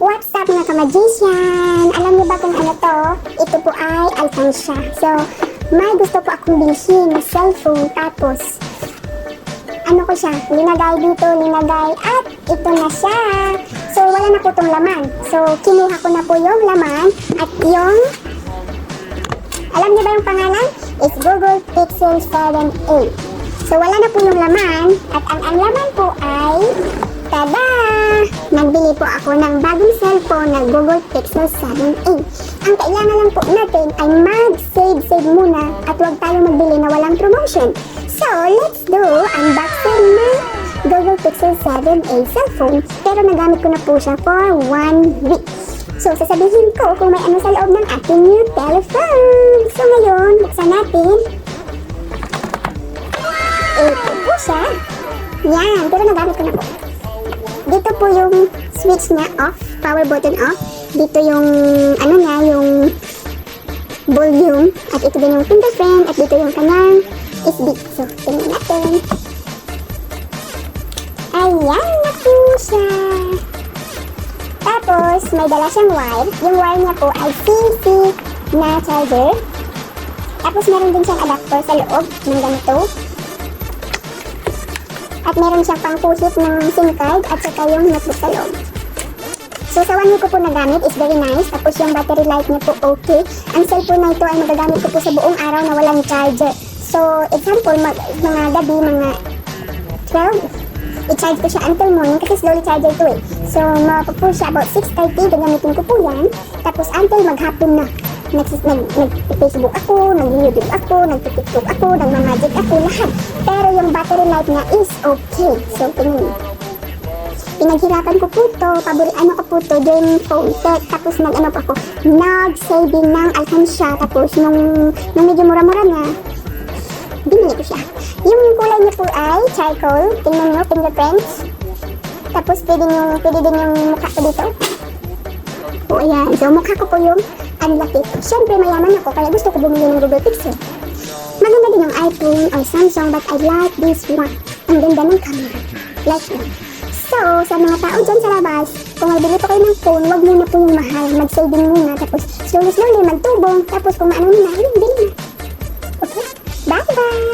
What's up mga kamagician? Alam niyo ba kung ano to? Ito po ay Alkansya. So, may gusto po akong bilhin na cellphone. Tapos, ano ko siya? Linagay dito, linagay. At ito na siya. So, wala na po tong laman. So, kinuha ko na po yung laman. At yung... Alam niyo ba yung pangalan? It's Google Pixel 7a. So, wala na po yung laman. At ang, ang laman po ay... Tada! Nagbili po ako ng bagong cellphone na Google Pixel 7a. Ang kailangan lang po natin ay mag-save-save muna at huwag tayo magbili na walang promotion. So, let's do unboxing ng Google Pixel 7a cellphone. Pero nagamit ko na po siya for one week. So, sasabihin ko kung may ano sa loob ng ating new telephone. So, ngayon, buksan natin. Ito po siya. Yan, pero nagamit ko na po. Dito po yung switch niya off, power button off. Dito yung, ano niya, yung volume. At ito din yung fingerprint. At dito yung kanyang SD. So, tingnan natin. Ayan na po siya. Tapos, may dala siyang wire. Yung wire niya po ay CC na charger. Tapos, meron din siyang adapter sa loob ng ganito. At meron siyang pang-pushit ng SIM card at saka yung notebook sa. So, sa one week ko po nagamit is very nice. Tapos yung battery life niya po okay. Ang cellphone na ito ay magagamit ko po sa buong araw na walang charger. So, example, mag, mga gabi, mga 12, i-charge ko siya until morning kasi slowly charger to eh. So, mapapull siya about 6.30, gagamitin ko po yan. Tapos until maghapon na. Nag- nag- Nag-Facebook ako, nag-YouTube ako, nag-TikTok ako, nag-magic ako, lahat. Pero yung battery life niya is okay. So, niyo. Pinaghirapan ko po to, pabori, ano ko po to, during phone tech, tapos nag ano pa ako, nag-saving ng alkansya, tapos nung, nung medyo mura-mura na, binili ko siya. Yung kulay niya po ay charcoal, tingnan nyo, fingerprints, tapos pwede, yung, pwede din yung mukha ko dito. O ayan, so mukha ko po yung unlucky. Siyempre mayaman ako, kaya gusto ko bumili ng Google Pixel. Maganda din yung iPhone or Samsung, but I like this one. Ang ganda ng camera. Like that. So, sa mga tao dyan sa labas, kung magbili pa kayo ng phone, wag muna po yung mahal. Mag-saving muna, tapos slowly-slowly magtubong, tapos kung ano na, yun, bili na. Okay? Bye-bye!